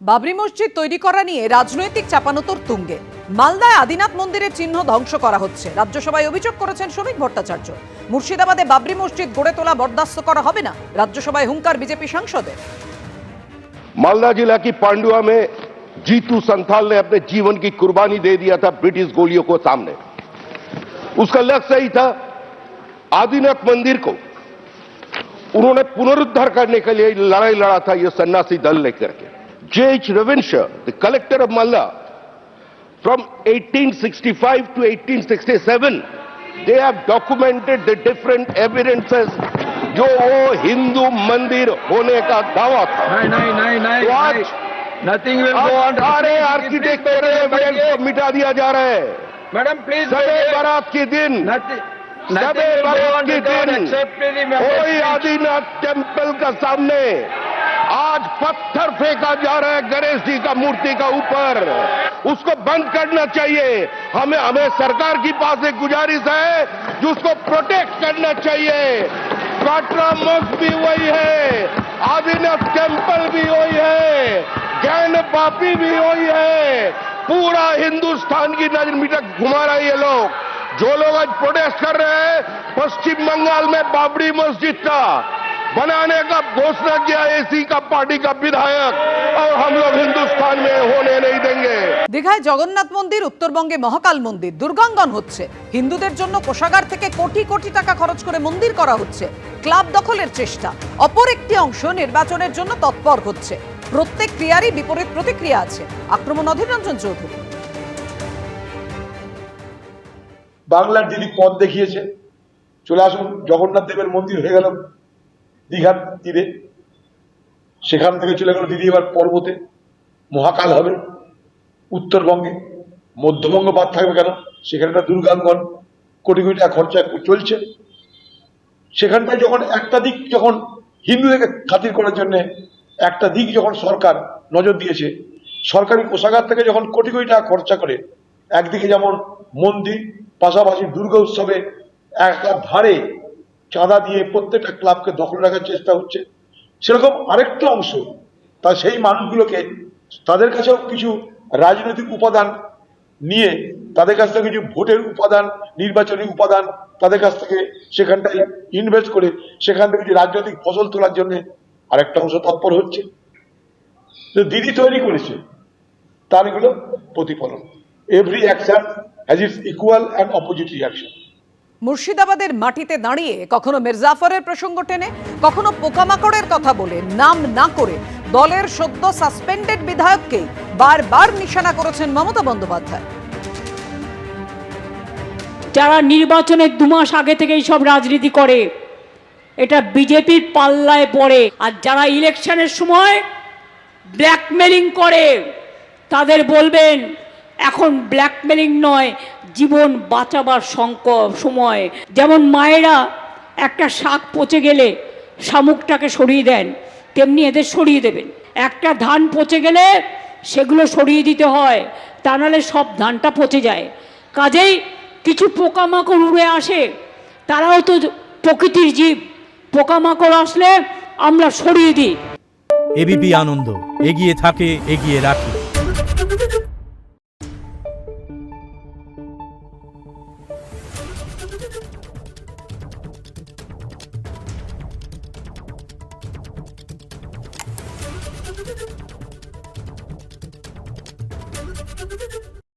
বাবরি মসজিদ তৈরি করা নিয়ে রাজনৈতিক চাপানোতর তুঙ্গে মালদায় আদিনাথ মন্দিরের চিহ্ন ধ্বংস করা হচ্ছে রাজ্যসভায় অভিযোগ করেছেন শ্রমিক ভট্টাচার্য মুর্শিদাবাদে বাবরি মসজিদ গড়ে তোলা বরদাস্ত করা হবে না রাজ্যসভায় হুঙ্কার বিজেপি সাংসদের मालदा जिला की पांडुआ में जीतू संथाल ने अपने जीवन की कुर्बानी दे दिया था ब्रिटिश गोलियों को सामने उसका लक्ष्य ही था आदिनाथ मंदिर को उन्होंने पुनरुद्धार करने के लिए लड़ाई लड़ा था ये सन्यासी दल लेकर के H Ravenshaw the collector of Malda from 1865 to 1867 they have documented the different evidences. जो वो हिंदू मंदिर होने का दावा था नहीं नहीं नहीं नहीं तो आज नथिंग विल गो ऑन सारे एविडेंस को मिटा दिया जा रहा है मैडम प्लीज़ सबे बारात के दिन सबे बारात के दिन कोई आदिनाथ टेंपल का सामने आज पत्थर फेंका जा रहा है गणेश जी का मूर्ति का ऊपर। उसको बंद करना चाहिए। हमें हमें सरकार की पास एक गुजारिश है जो उसको प्रोटेक्ट करना चाहिए। काटरा मस्क भी वही है, आदिनाथ टेंपल भी वही है, जैन पापी भी वही है। पूरा हिंदुस्तान की नज़र मीटर घुमा रहे हैं ये लोग। जो लोग आज प्रोटेस्ट कर रहे हैं, पश्चिम बंगाल में बाबरी मस्जिद का बनाने का घोषणा किया एसी का पार्टी का विधायक और हम लोग हिंदुस्तान में होने नहीं देंगे দীঘায় জগন্নাথ মন্দির উত্তরবঙ্গে মহাকাল মন্দির দুর্গাঙ্গন হচ্ছে হিন্দুদের জন্য কোষাগার থেকে কোটি কোটি টাকা খরচ করে মন্দির করা হচ্ছে ক্লাব দখলের চেষ্টা অপর একটি অংশ নির্বাচনের জন্য তৎপর হচ্ছে প্রত্যেক ক্রিয়ারই বিপরীত প্রতিক্রিয়া আছে আক্রমণ অধীর রঞ্জন চৌধুরী বাংলার দিদি পথ দেখিয়েছে চলে আসুন জগন্নাথ দেবের মন্দির হয়ে গেল দীঘার তীরে। সেখান থেকে চলে গেল দিদি এবার পর্বতে। মহাকাল হবে। উত্তরবঙ্গে মধ্যবঙ্গ বাদ থাকবে কেন? সেখানে একটা দুর্গাঙ্গন, কোটি কোটি টাকা খরচা চলছে। সেখানটায় যখন একটা দিক যখন হিন্দুদেরকে খাতির করার জন্য একটা দিক যখন সরকার নজর দিয়েছে, সরকারি কোষাগার থেকে যখন কোটি কোটি টাকা খরচা করে, একদিকে যেমন মন্দির, পাশাপাশি দুর্গা উৎসবে একটা ধারে চাঁদা দিয়ে প্রত্যেকটা ক্লাবকে দখল রাখার চেষ্টা হচ্ছে। সেরকম আরেকটা অংশ, তা সেই মানুষগুলোকে, তাদের কাছেও কিছু রাজনৈতিক উপাদান নিয়ে, তাদের কাছ থেকে কিছু ভোটের উপাদান, নির্বাচনী উপাদান তাদের কাছ থেকে সেখানটায় ইনভেস্ট করে, সেখান থেকে কিছু রাজনৈতিক ফসল তোলার জন্য আরেকটা অংশ তৎপর হচ্ছে। দিদি তৈরি করেছে, তার এগুলো প্রতিফলন। Every action has its equal and opposite reaction মুর্শিদাবাদের মাটিতে দাঁড়িয়ে কখনো মির্জাফরের প্রসঙ্গ টেনে, কখনো পোকামাকড়ের কথা বলে নাম না করে দলের সদ্য সাসপেন্ডেড বিধায়ককে বারবার নিশানা করেছেন মমতা বন্দ্যোপাধ্যায়। যারা নির্বাচনের দু মাস আগে থেকেই সব রাজনীতি করে, এটা বিজেপির পাল্লায় পড়ে। আর যারা ইলেকশনের সময় ব্ল্যাকমেলিং করে, তাদের বলবেন এখন ব্ল্যাকমেলিং নয়, জীবন বাঁচাবার সংক, সময়। যেমন মায়েরা একটা শাক পচে গেলে শামুকটাকে সরিয়ে দেন, তেমনি এদের সরিয়ে দেবেন। একটা ধান পচে গেলে সেগুলো সরিয়ে দিতে হয়, তা নাহলে সব ধানটা পচে যায়। কাজেই কিছু পোকামাকড় উড়ে আসে, তারাও তো প্রকৃতির জীব। পোকামাকড় আসলে আমরা সরিয়ে দিই। এবিপি আনন্দ, এগিয়ে থাকে, এগিয়ে রাখে।